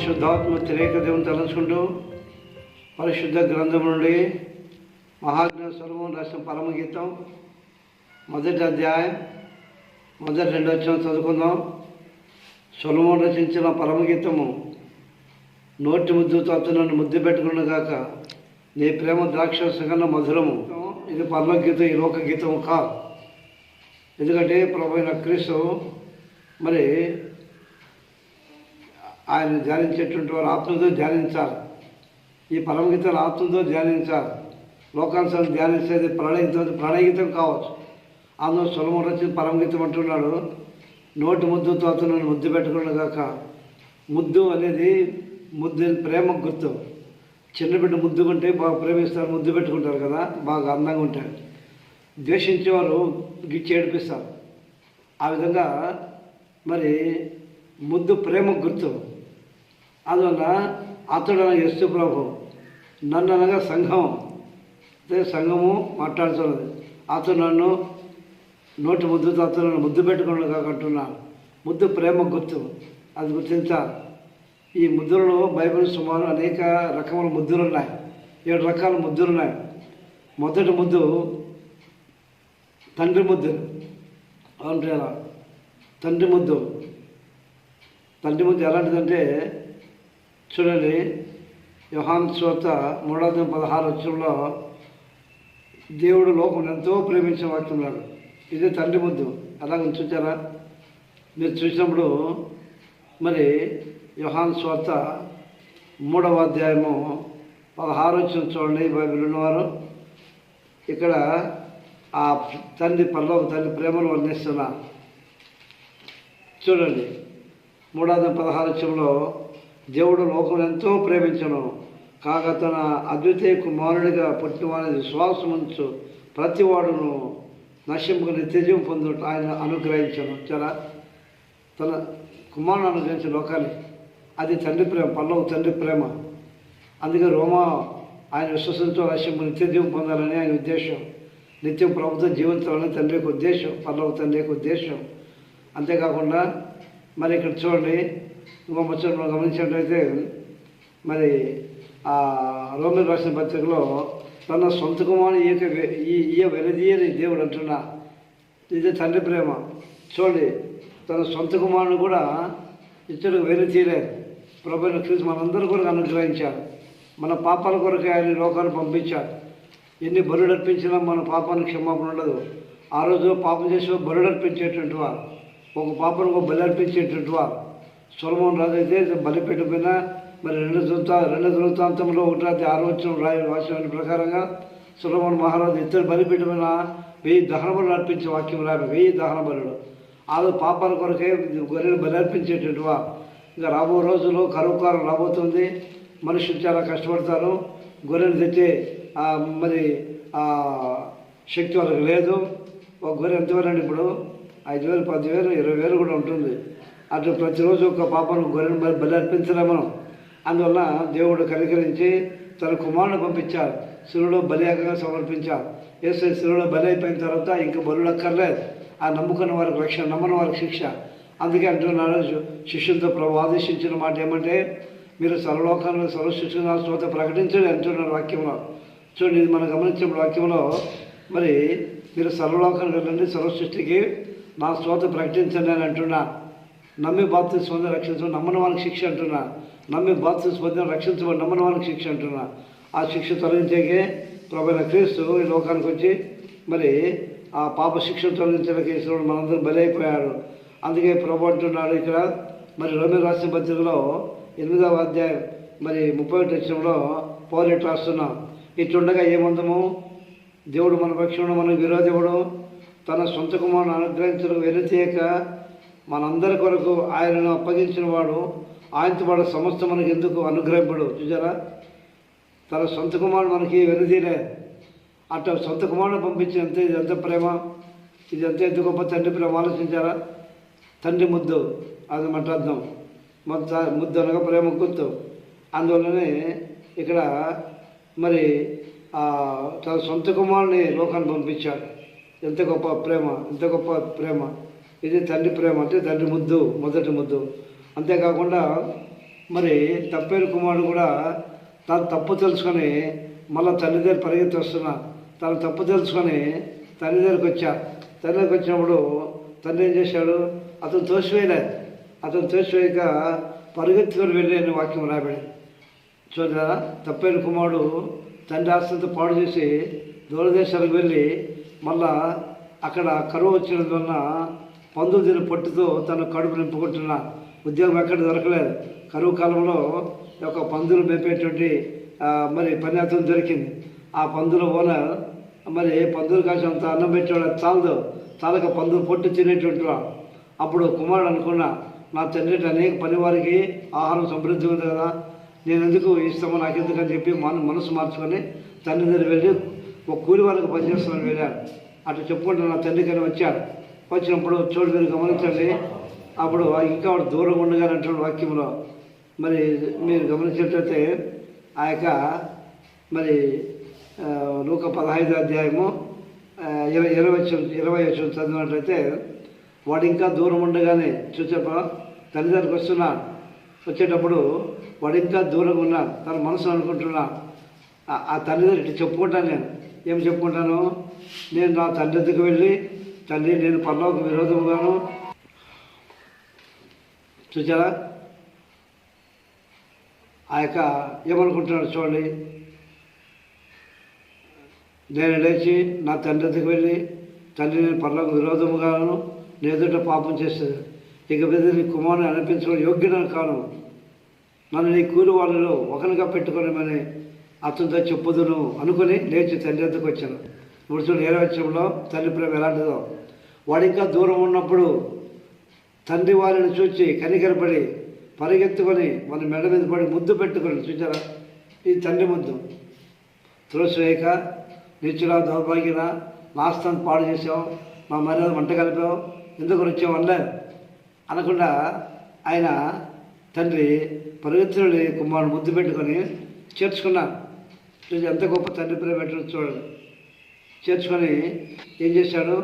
పరిశుద్ధాత్మ త్రేక దేవుని తలంచుకుంటూ పరిశుద్ధ గ్రంథం నుండి మహాజ్ఞ స్వరమం రాసిన పరమగీతం మొదటి అధ్యాయం మొదటి రెండు వచ్చిన చదువుకుందాం. సొలమోన్ రచించిన పరమగీతము నోటి ముద్దుతో అతను ముద్దు పెట్టుకున్న గాక నీ ప్రేమ ద్రాక్ష కన్నా మధురము. ఇది పరమగీతం ఈ లోక గీతం కాదు. ఎందుకంటే ప్రభు క్రీస్తు మరి ఆయన ధ్యానించేటువంటి వారు ఆత్మతో ధ్యానించాలి. ఈ పరమగీతాలు ఆత్మతో ధ్యానించాలి. లోకానుసారం ధ్యానించేది ప్రణయగీతం ప్రణయగీతం కావచ్చు. అందులో సులభం రచించి పరమగీతం అంటున్నాడు. నోటి ముద్దుతో అతను ముద్దు పెట్టుకున్న కాక ముద్దు అనేది ముద్దు ప్రేమ గుర్తు. చిన్న బిడ్డ ముద్దుకుంటే బాగా ప్రేమిస్తారు ముద్దు పెట్టుకుంటారు కదా బాగా అందంగా ఉంటారు. ద్వేషించేవారు గిచ్చి ఏడిపిస్తారు. ఆ విధంగా మరి ముద్దు ప్రేమ గుర్తు. అందువల్ల అతడు అనగా యస్తు ప్రభు. నన్ను అనగా సంఘం. అదే సంఘము మాట్లాడుతున్నది. అతను నన్ను నోటి ముద్దుతో అతను నన్ను ముద్దు పెట్టుకున్నాడు కాకంటున్నాను ముద్దు ప్రేమ గుర్తు. అది గుర్తించాలి ఈ ముద్దులలో బైబిల్ సుమారు అనేక రకముల ముద్దులు ఉన్నాయి ఏడు రకాల ముద్దులు ఉన్నాయి మొదటి ముద్దు తండ్రి ముద్దు. అవును తండ్రి ముద్దు. తండ్రి ముద్దు ఎలాంటిదంటే చూడండి యోహాన్ శ్రోత మూడవ పదహారు వచ్చంలో దేవుడు లోకం ఎంతో ప్రేమించిన వాక్యం ఇదే ఇది తండ్రి ముద్దు అలాగ చూచారా మీరు చూసినప్పుడు మరి యోహాన్ స్వార్త మూడవ అధ్యాయము పదహారు వచ్చిన చూడండి బైబిల్ ఉన్నవారు. ఇక్కడ ఆ తండ్రి పల్లవ తండ్రి ప్రేమను వర్ణిస్తున్నా చూడండి మూడవ పదహారు వచ్చంలో దేవుడు లోకం ఎంతో ప్రేమించను. కాక తన అద్వితీయ కుమారుడిగా పుట్టినవాని విశ్వాసం ఉంచు ప్రతి వాడును నశింపుకు నిత్యజీవం పొందుట ఆయన అనుగ్రహించను. చాలా తన కుమారుని అనుగ్రహించిన లోకాన్ని. అది తండ్రి ప్రేమ పల్లవ తండ్రి ప్రేమ. అందుకే రోమా ఆయన విశ్వసించు నశింపు నిత్యజీవం పొందాలని ఆయన ఉద్దేశం. నిత్యం ప్రభుత్వం జీవించాలని తండ్రి యొక్క ఉద్దేశం పల్లవ తండ్రి యొక్క ఉద్దేశం. అంతేకాకుండా మరి ఇక్కడ చూడండి ఇంకో ముచ్చట మనం గమనించినట్లయితే మరి ఆ రోమిల్ రాసిన పత్రికలో తన సొంత కుమారుని ఈయక ఈ ఈయ వెలదీయని దేవుడు అంటున్నా. ఇది తండ్రి ప్రేమ. చూడండి తన సొంత కుమారుని కూడా ఇతడు వెలు తీయలేదు. ప్రభుత్వ క్రీస్తు మనందరి కూడా అనుగ్రహించాడు. మన పాపాల కొరకు ఆయన లోకాన్ని పంపించాడు. ఎన్ని బరుడు అర్పించినా మన పాపానికి క్షమాపణ ఉండదు. ఆ రోజు పాపం చేసే బరుడు అర్పించేటువంటి వారు ఒక పాపను ఒక బలి అర్పించేటువంటి వారు. సొలమోన్ రాజు అయితే బలి పైన మరి రెండు దృత రెండు దృతాంతంలో ఒకటి రాత్రి ఆరు రాయ వాసిన ప్రకారంగా సులభన్ మహారాజు ఇద్దరు బలి పెట్టిపోయిన వెయ్యి దహనబలు అర్పించే వాక్యం రాబి వెయ్యి దహనబలుడు ఆ పాపాల కొరకే గొర్రెలు బలి అర్పించేటట్టు ఇంకా రాబో రోజుల్లో కరువు కాలం రాబోతుంది. మనుషులు చాలా కష్టపడతారు. గొర్రెలు తెచ్చే మరి శక్తి వాళ్ళకి లేదు. ఒక గొర్రె ఎంతవరకు ఇప్పుడు? ఐదు వేలు పదివేలు ఇరవై వేలు కూడా ఉంటుంది. అటు ప్రతిరోజు ఒక పాపను గొర్రెను బలి అర్పించలే మనం. అందువల్ల దేవుడు కనికరించి తన కుమారుని పంపించారు. శివుడు బలియాగంగా సమర్పించారు. వేసే శివుడు బలి అయిపోయిన తర్వాత ఇంకా బలుడు అక్కర్లేదు ఆ నమ్ముకున్న వారికి రక్షణ నమ్మని వారికి శిక్ష. అందుకే అంటున్నారు శిష్యులతో ప్రభు ఆదేశించిన మాట ఏమంటే మీరు సర్వలోకంలో సర్వశిక్షణ శ్రోత ప్రకటించండి అంటున్నారు వాక్యంలో. చూడండి ఇది మనం గమనించిన వాక్యంలో మరి మీరు సర్వలోకానికి వెళ్ళండి సర్వసృష్టికి నా శ్రోత ప్రకటించండి అని అంటున్నా. నమ్మి బాప్తిస్ పొందిన రక్షించబడి నమ్మని వాళ్ళకి శిక్ష అంటున్నా. నమ్మి బాప్తిస్ పొందిన రక్షించబడి నమ్మని వాళ్ళకి శిక్ష అంటున్నా. ఆ శిక్ష తొలగించేకే ప్రభైన క్రీస్తు ఈ లోకానికి వచ్చి మరి ఆ పాప శిక్ష తొలగించడానికి ఈశ్వరుడు మనందరం బలి అయిపోయాడు అందుకే ప్రభు అంటున్నాడు ఇక్కడ మరి రోమి రాసిన పత్రికలో ఎనిమిదవ అధ్యాయం మరి ముప్పై ఒకటి వచ్చినంలో పౌరెట్ రాస్తున్నాం ఇట్లుండగా ఏమందము? దేవుడు మన పక్షంలో మనం విరోధముడు తన సొంత కుమారుని అనుగ్రహించడం వెనుతీయక మనందరి కొరకు ఆయనను అప్పగించిన వాడు ఆయనతో వాడు సమస్త మనకి ఎందుకు అనుగ్రహింపడు? చూసారా తన సొంత కుమారుడు మనకి వెనుదీలే అట్లా సొంత కుమారుడు పంపించిన ఎంత? ఇది ఎంత ప్రేమ? ఇది ఎంత ఎంత గొప్ప తండ్రి ప్రేమ? ఆలోచించారా? తండ్రి ముద్దు. అది మాట్లాడదాం మొత్త ముద్దు అనగా ప్రేమ గుర్తు. అందువల్లనే ఇక్కడ మరి తన సొంత కుమారుని లోకాన్ని పంపించాడు. ఎంత గొప్ప ప్రేమ ఎంత గొప్ప ప్రేమ. ఇది తండ్రి ప్రేమ అంటే తండ్రి ముద్దు మొదటి ముద్దు. అంతేకాకుండా మరి తప్పైన కుమారుడు కూడా తను తప్పు తెలుసుకొని మళ్ళీ తండ్రి దగ్గర పరిగెత్తి వస్తున్నా. తను తప్పు తెలుసుకొని తల్లి దగ్గరికి వచ్చా. తండ్రి దగ్గరికి వచ్చినప్పుడు తండ్రి ఏం చేశాడు? అతను తోసివేయలేదు అతను తోసివేయక పరిగెత్తుకొని వెళ్ళే వాక్యం రాబడి చూడరా తప్పైన కుమారుడు తండ్రి ఆస్తులతో పాడు చేసి దూరదేశాలకు వెళ్ళి మళ్ళా అక్కడ కరువు వచ్చినందువలన పందులు తిని పొట్టుతో తన కడుపు నింపుకుంటున్న ఉద్యోగం ఎక్కడ దొరకలేదు. కరువు కాలంలో ఒక పందులు మేపేటువంటి మరి పని అతను దొరికింది. ఆ పందుల ఓనర్ మరి పందులు కాసి అంత అన్నం పెట్టేవాడు చాలదు. చాలక పందులు పొట్టు తినేటువంటి వాడు. అప్పుడు కుమారుడు అనుకున్నా నా తండ్రి అనేక పని వారికి ఆహారం సమృద్ధి ఉంది కదా. నేను ఎందుకు ఇస్తామో నాకు ఎందుకు అని చెప్పి మన మనసు మార్చుకొని తండ్రి దగ్గర వెళ్ళి ఒక కూలి వాళ్ళకి పనిచేస్తామని వెళ్ళాడు. అటు చెప్పుకుంటూ నా తండ్రికని వచ్చాడు. వచ్చినప్పుడు చోటు మీరు గమనించండి. అప్పుడు ఇంకా ఆవిడ దూరంగా ఉండగానే వాక్యంలో మరి మీరు గమనించినట్లయితే ఆ యొక్క మరి నూక లూక పదహైదు అధ్యాయము ఇరవై ఇరవై ఇరవై వచ్చిన చదివినట్లయితే వాడు ఇంకా దూరం ఉండగానే చూసేప తల్లిదండ్రులకు వస్తున్నా వచ్చేటప్పుడు వాడు ఇంకా దూరంగా ఉన్నాడు తన మనసు అనుకుంటున్నా ఆ- తల్లిదండ్రు తల్లిదండ్రులు చెప్పుకుంటాను నేను. ఏం చెప్పుకుంటాను? నేను నా తండ్రి దగ్గరికి వెళ్ళి తండ్రి నేను పర్లోక విరోధముగాను. చూసారా ఆ యొక్క ఏమనుకుంటున్నాడు చూడండి. నేను లేచి నా తండ్రి దగ్గరికి వెళ్ళి తండ్రి నేను పర్లోక విరోధముగాను నేను ఎదుట పాపం చేస్తుంది ఇక మీద నీ కుమారుని అనిపించడం యోగ్యుడని కాను. నన్ను నీ కూలి వాళ్ళలో ఒకరిగా పెట్టుకోనమని అతనితో చెప్పుదును అనుకుని లేచి తండ్రి వద్దకు వచ్చాను. ఇప్పుడు చూడు ఏ తల్లి తండ్రి ప్రేమ ఎలాంటిదో. వాడు ఇంకా దూరం ఉన్నప్పుడు తండ్రి వారిని చూచి కనికరపడి పరిగెత్తుకొని మన మెడ మీద పడి ముద్దు పెట్టుకొని చూచారా ఈ తండ్రి ముద్దు. తులసివేక నిచ్చురా దౌర్భాగ్యన నాస్తాన్ని పాడు చేసావు మా మర్యాద వంట కలిపావు ఎందుకు వచ్చావు అనలేదు అనకుండా ఆయన తండ్రి పరిగెత్తుని కుమారుడు ముద్దు పెట్టుకొని చేర్చుకున్నాను చూసి ఎంత గొప్ప తండ్రి ప్రేమ పెట్టడం చూడండి. చేర్చుకొని ఏం చేశాడు?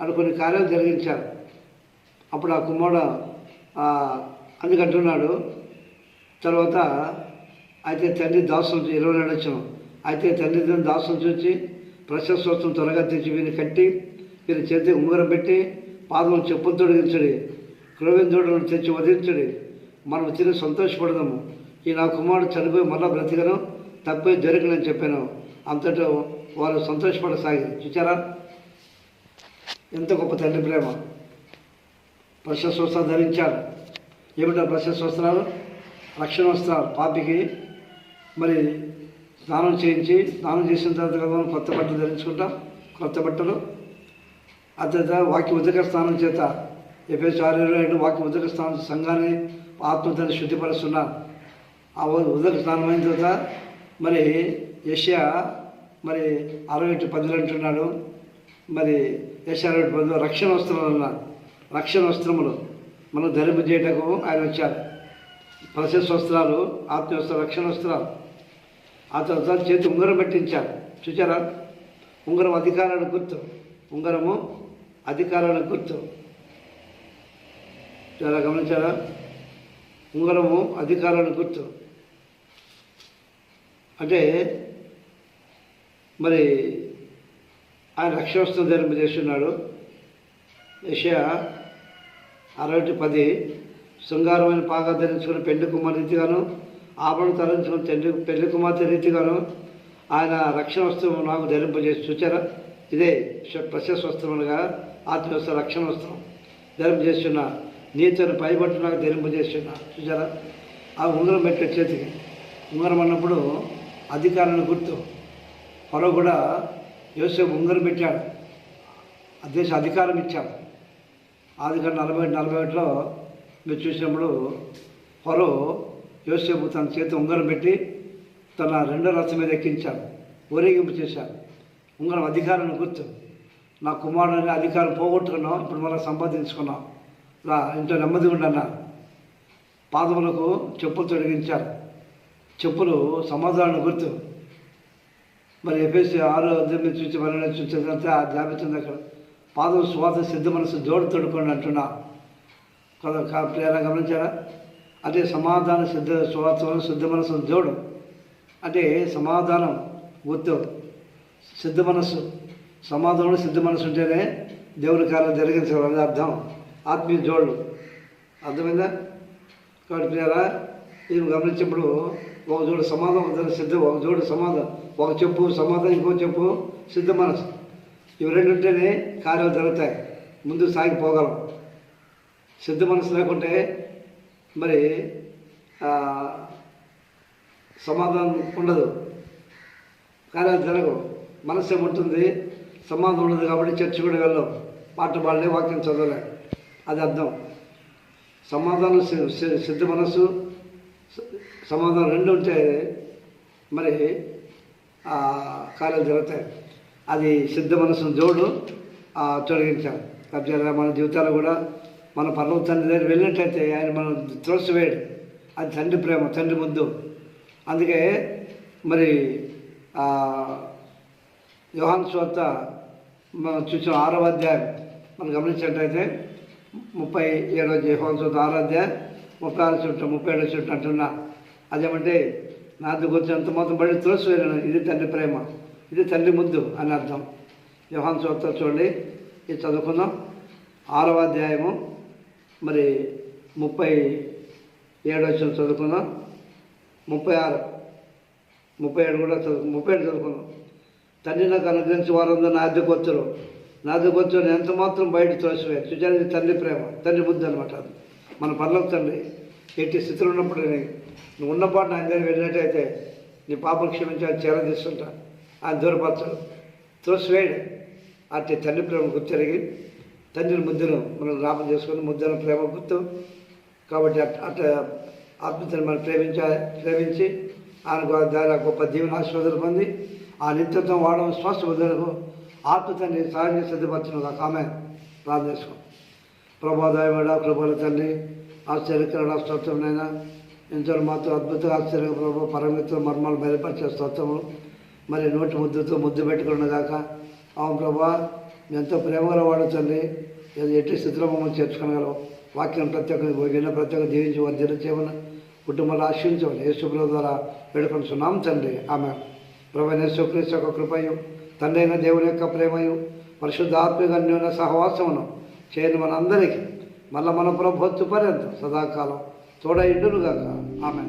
అక్కడ కొన్ని కార్యాలు జరిగించారు. అప్పుడు ఆ కుమారుడు అందుకంటున్నాడు తర్వాత అయితే తండ్రి దాసులు ఇరవై నాడు వచ్చాం అయితే తండ్రి తన దాసులు చూసి ప్రశస్వత్వం త్వరగా తెచ్చి వీరిని కట్టి వీరి చేతి ఉంగరం పెట్టి పాదం చెప్పులు తొడిగించడి క్రోవిందుడును తెచ్చి వదిలించడి మనం తిరిగి సంతోషపడదాము. ఈ నా కుమారుడు చనిపోయి మళ్ళా బ్రతికను తప్పే జరిగినని చెప్పాను. అంతటా వాళ్ళు సంతోషపడసాగి చూచారా? ఎంత గొప్ప తండ్రి ప్రేమ. ప్రశస్వస్త్రాలు ధరించాడు ఏమిటో ప్రశస్వస్త్రాలు రక్షణ వస్త్రాలు. పాపికి మరి స్నానం చేయించి స్నానం చేసిన తర్వాత కదా మనం కొత్త బట్టలు ధరించుకుంటాం కొత్త బట్టలు. అత్యంత వాక్య ఉదక స్నానం చేత ఎఫ్ఎస్ ఆరు వాక్య ఉదక స్నానం సంఘాన్ని ఆత్మతని శుద్ధిపరుస్తున్నారు. ఆ ఉదక స్నానం అయిన తర్వాత మరి యష్యా మరి అరవై ఎటు పదులు అంటున్నాడు. మరి యష్యా బంధువు రక్షణ వస్త్రాలు అన్నారు రక్షణ వస్త్రములు మనం ధరింపు చేయటకు ఆయన వచ్చారు. ప్రశస్త వస్త్రాలు ఆత్మ రక్షణ వస్త్రాలు. ఆ తర్వాత చేతి ఉంగరం పెట్టించారు. చూచారా? ఉంగరం అధికారానికి గుర్తు. ఉంగరము అధికారానికి గుర్తు. చాలా గమనించారా? ఉంగరము అధికారానికి గుర్తు. అంటే మరి ఆయన రక్షణ ధర్మ చేస్తున్నాడు యషయా అరవై పది శృంగారమైన పాగా ధరించుకుని పెళ్ళి కుమార్ రీతిగాను ఆభరణ తరించుకుని పెళ్ళి పెళ్ళి కుమార్తె రీతిగాను ఆయన రక్షణ వస్త్రం నాకు ధరింపజేసి చూచారా? ఇదే ప్రశస్త వస్త్రములుగా ఆత్మవస్త్ర రక్షణ వస్త్రం ధరింపజేస్తున్నా నీతను పైబట్టు నాకు ధరింపజేస్తున్నా చూచారా? ఆ ఉంగరం పెట్టే చేతికి ఉంగరం అన్నప్పుడు అధికారాన్ని గుర్తు పొరవ కూడా యోసేపు ఉంగరం పెట్టాడు. ఆ దేశ అధికారం ఇచ్చాడు. ఆదికారం నలభై నలభై ఒకటిలో మీరు చూసినప్పుడు ఫరో యోసేపు తన చేతి ఉంగరం పెట్టి తన రెండో రథం మీద ఎక్కించాడు. ఊరేగింపు చేశాడు. ఉంగరం అధికారాన్ని గుర్తు నా కుమారుడు అధికారం పోగొట్టుకున్నాం ఇప్పుడు మళ్ళీ సంపాదించుకున్నాం రా ఇంట్లో నెమ్మదిగా ఉండన్నా పాదములకు చెప్పులు తొడిగించారు చెప్పులు సమాధానం గుర్తు మరి ఎఫ్ఎస్సి ఆరు అధ్యాయం చూసి మరణ చూసేదంతా ఆ జాబితుంది అక్కడ పాదం స్వాత సిద్ధ మనసు జోడు తొడుకోండి అంటున్నా. కొంత ప్రేరణ గమనించారా? అదే సమాధాన సిద్ధ స్వార్థం సిద్ధ మనసు జోడు. అంటే సమాధానం గుర్తు. సిద్ధ మనస్సు సమాధానం సిద్ధ మనసు ఉంటేనే దేవుని కార్యం జరిగించాలని అర్థం. ఆత్మీయ జోడు. అర్థమైందా? కాబట్టి ప్రియారా ఇది గమనించినప్పుడు ఒక జోడు సమాధానం ఒక సిద్ధం ఒక జోడు సమాధానం. ఒక చెప్పు సమాధానం ఇంకో చెప్పు సిద్ధ మనసు. ఇవి రెండు ఉంటేనే కార్యాలు జరుగుతాయి. ముందు సాగిపోగలం సిద్ధ మనసు లేకుంటే మరి సమాధానం ఉండదు. కార్యాలు జరగవు. మనసు ఏముంటుంది? సమాధానం ఉండదు కాబట్టి చర్చి కూడా వెళ్ళాం పాట పాడలే వాక్యం చదవలే. అది అర్థం. సమాధానం సిద్ధ మనసు సమాధానం రెండు ఉంటే మరి కార్యాలు జరుగుతాయి అది సిద్ధ మనసును జోడు ఆ, తొలగించాలి. కాబట్టి మన జీవితాలు కూడా మన పర్వ తండ్రి దగ్గర వెళ్ళినట్టయితే ఆయన మనం త్రోసివేయడు. అది తండ్రి ప్రేమ తండ్రి ముద్దు. అందుకే మరి ఆ, యోహాన్ మనం చూసిన ఆరవ అధ్యాయం మనం గమనించినట్టయితే ముప్పై ఏడో యోహాన్ స్వార్త ఆరో అధ్యాయం ముప్పై ఆరు చుట్టూ ముప్పై ఏడో చుట్టూ అంటున్నా. అదేమంటే నా కొంచెం ఎంత మొత్తం బడి త్రోసివేయను ఇది తండ్రి ప్రేమ ఇది తండ్రి ముద్దు అని అర్థం. వ్యవహాన్ స్వార్త చూడండి. ఇది చదువుకుందాం. ఆరవ అధ్యాయము మరి ముప్పై ఏడు వచ్చిన చదువుకుందాం. ముప్పై ఆరు ముప్పై ఏడు కూడా చదువు ముప్పై ఏడు చదువుకున్నాం తండ్రి నాకు అనుగ్రహించి వారందరూ నా అద్దెకు వచ్చారు. నా అద్దెకు వచ్చారు. ఎంత మాత్రం బయట తోసివే చూచారు తండ్రి ప్రేమ తండ్రి బుద్ధి అనమాట అది. మన పర్లోక తండ్రి ఎట్టి స్థితిలో ఉన్నప్పుడు నువ్వు ఉన్నపాటు ఆయన దగ్గర వెళ్ళినట్టయితే నీ పాపం క్షమించి ఆయన చేర ఆయన దూరపరచడు త్రోసివేయడు అట్టి తండ్రి ప్రేమ గుర్తెరిగి తండ్రి ముద్దును మనం జ్ఞాపం చేసుకుని ముద్దను ప్రేమ గుర్తు. కాబట్టి అట్ అట్ట ఆత్మతను మనం ప్రేమించ ప్రేమించి ఆయన దాని గొప్ప దీవెన ఆశీర్వాదాలు పొంది ఆ నిత్యత్వం వాడడం స్వస్థ వదలకు ఆత్మతని సహాయం సిద్ధపరచడం ఒక ఆమె ప్రార్థన చేసుకో ప్రభాదాయమడ కృపల తల్లి ఆశ్చర్యకరణ స్తోత్రమైనా ఎంతో మాత్రం అద్భుత ఆశ్చర్య ప్రభు పరమిత్ర మర్మాలు బయలుపరిచే స్తోత్రము. మరి నోటి ముద్దుతో ముద్దు పెట్టుకున్నదాక అవును ప్రభా ఎంతో ప్రేమగా వాడు తల్లి ఇది ఎట్టి స్థితిలో మమ్మల్ని చేర్చుకోగలవు వాక్యం ప్రతి విన్న ప్రత్యేక ఒక్క దీవించి వర్ధన చేయమని కుటుంబాలు ఆశ్రయించమని యేసుప్రభు ద్వారా వేడుకొంటున్నాం తండ్రి. ఆమె ప్రభు యేసుక్రీస్తు యొక్క కృపయు తండ్రి అయిన దేవుని యొక్క ప్రేమయు పరిశుద్ధాత్మిక అన్యోన్య సహవాసమును చేయని మనందరికీ మళ్ళీ మన ప్రభుత్వ పర్యంతం సదాకాలం తోడ ఇండునుగాక ఆమె